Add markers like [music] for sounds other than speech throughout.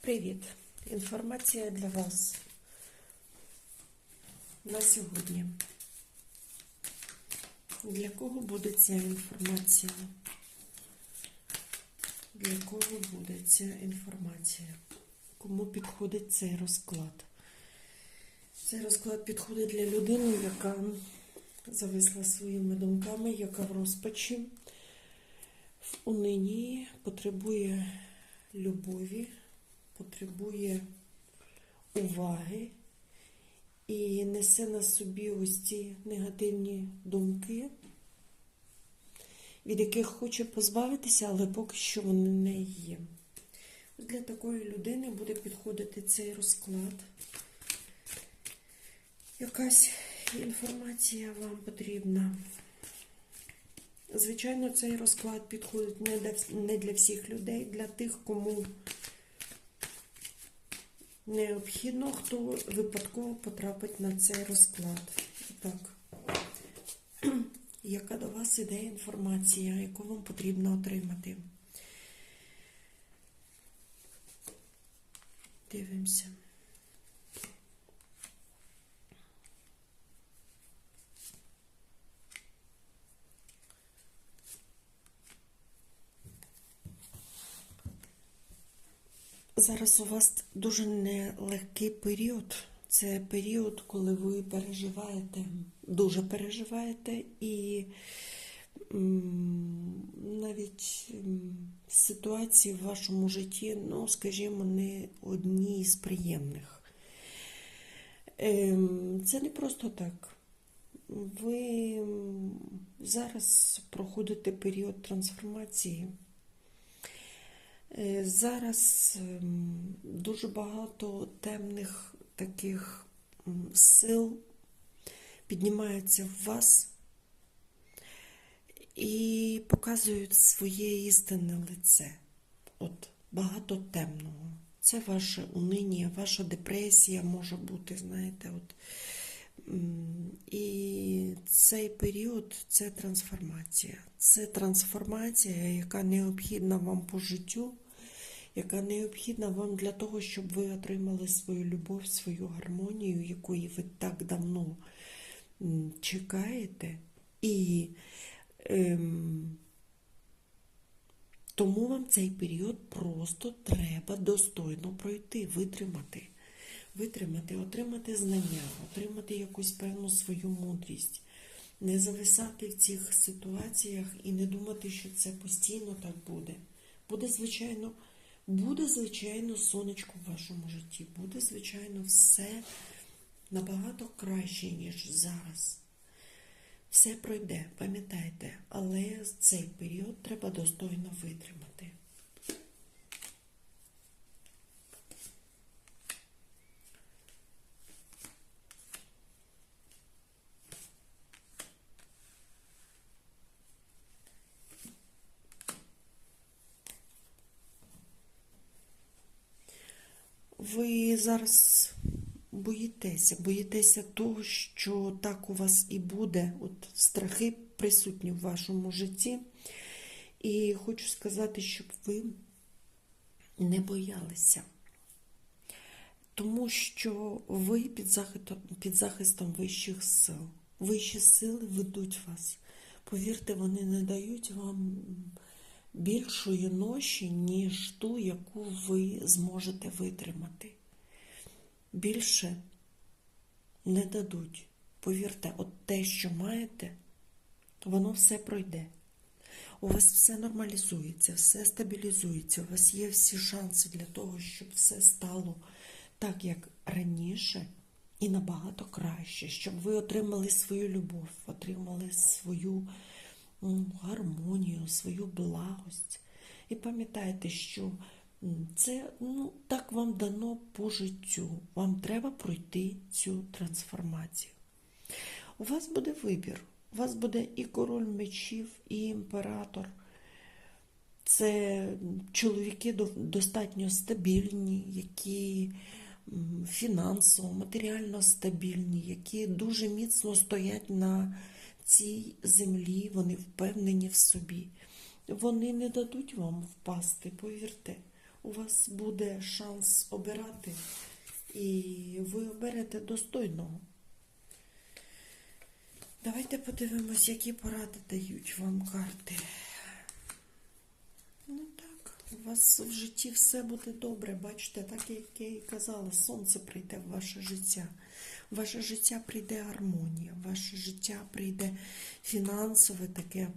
Привіт! Інформація для вас на сьогодні. Для кого буде ця інформація? Для кого буде ця інформація? Кому підходить цей розклад? Цей розклад підходить для людини, яка зависла своїми думками, яка в розпачі, в унинії, потребує любові, потребує уваги і несе на собі ось ці негативні думки, від яких хоче позбавитися, але поки що вони не є. Для такої людини буде підходити цей розклад. Якась інформація вам потрібна. Звичайно, цей розклад підходить не для, всіх людей, для тих, кому необхідно, хто випадково потрапить на цей розклад. Так. [clears throat] Яка до вас іде інформація, яку вам потрібно отримати? Дивимося. Зараз у вас дуже нелегкий період. Це період, коли ви переживаєте, дуже переживаєте, і навіть ситуації в вашому житті, ну, скажімо, не одні з приємних. Ем, Це не просто так. Ви зараз проходите період трансформації. Е, Зараз ем, дуже багато темних таких сил піднімаються в вас і показують своє істинне лице. От багато темного. Це ваше униння, ваша депресія може бути, знаєте, от. І цей період це трансформація. Це трансформація, яка необхідна вам по життю, яка необхідна вам для того, щоб ви отримали свою любов, свою гармонію, якої ви так давно чекаєте. І ем, тому вам цей період просто треба достойно пройти, витримати. Витримати, отримати знання, отримати якусь певну свою мудрість, не зависати в цих ситуаціях і не думати, що це постійно так буде. Буде, звичайно, буде, звичайно, сонечко в вашому житті, буде, звичайно, все набагато краще, ніж зараз. Все пройде, пам'ятайте, але цей період треба достойно витримати. Ви зараз боїтеся, боїтеся того, що так у вас і буде. От страхи присутні в вашому житті. І хочу сказати, щоб ви не боялися. Тому що ви під захистом, під захистом вищих сил. Вищі сили ведуть вас. Повірте, вони не дають вам більшої ноші, ніж ту, яку ви зможете витримати. Більше не дадуть. Повірте, от те, що маєте, воно все пройде. У вас все нормалізується, все стабілізується, у вас є всі шанси для того, щоб все стало так, як раніше, і набагато краще, щоб ви отримали свою любов, отримали свою гармонію, свою благость. І пам'ятайте, що це ну, так вам дано по життю. Вам треба пройти цю трансформацію. У вас буде вибір. У вас буде і король мечів, і імператор. Це чоловіки достатньо стабільні, які фінансово, матеріально стабільні, які дуже міцно стоять на цій землі, вони впевнені в собі. Вони не дадуть вам впасти, повірте. у вас буде шанс обирати, і ви оберете достойного. Давайте подивимось, які поради дають вам карти. Ну так, у вас в житті все буде добре. Бачите, так як я і казала, сонце прийде в ваше життя. Ваше життя прийде гармонія, ваше життя прийде фінансове таке,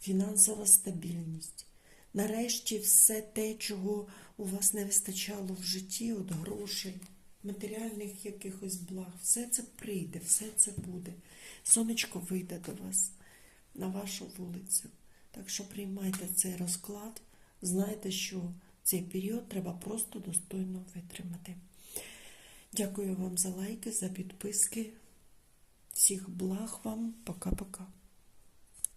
фінансова стабільність. Нарешті все те, чого у вас не вистачало в житті, от грошей, матеріальних якихось благ, все це прийде, все це буде. Сонечко вийде до вас на вашу вулицю. Так що приймайте цей розклад. Знайте, що цей період треба просто достойно витримати. Дякую вам за лайки, за підписки. Всіх благ вам. Пока-пока.